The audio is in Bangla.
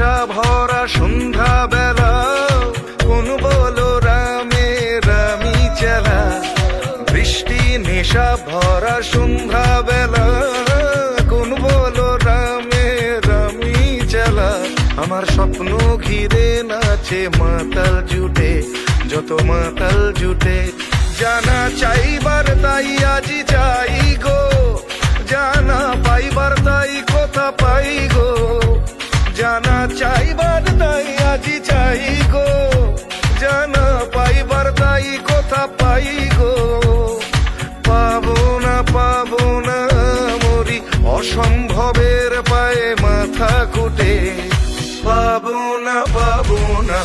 নেশা ভরা সন্ধ্যা বেলা কোন বলো রামে, রামি চালা। বৃষ্টি, নেশা, ভরা সন্ধ্যা বেলা কোন বলো রামে, রামি চালা। আমার স্বপ্ন ঘিরে নাচে, মাতাল জুটে, যত মাতাল জুটে। জানা চাইবার তাই আজি চাই গো, জানা পাইবার তাই কথা পাই গো। পাবো না পাবো না, মরি অসম্ভবের পায়ে মাথা কুটে। পাবো না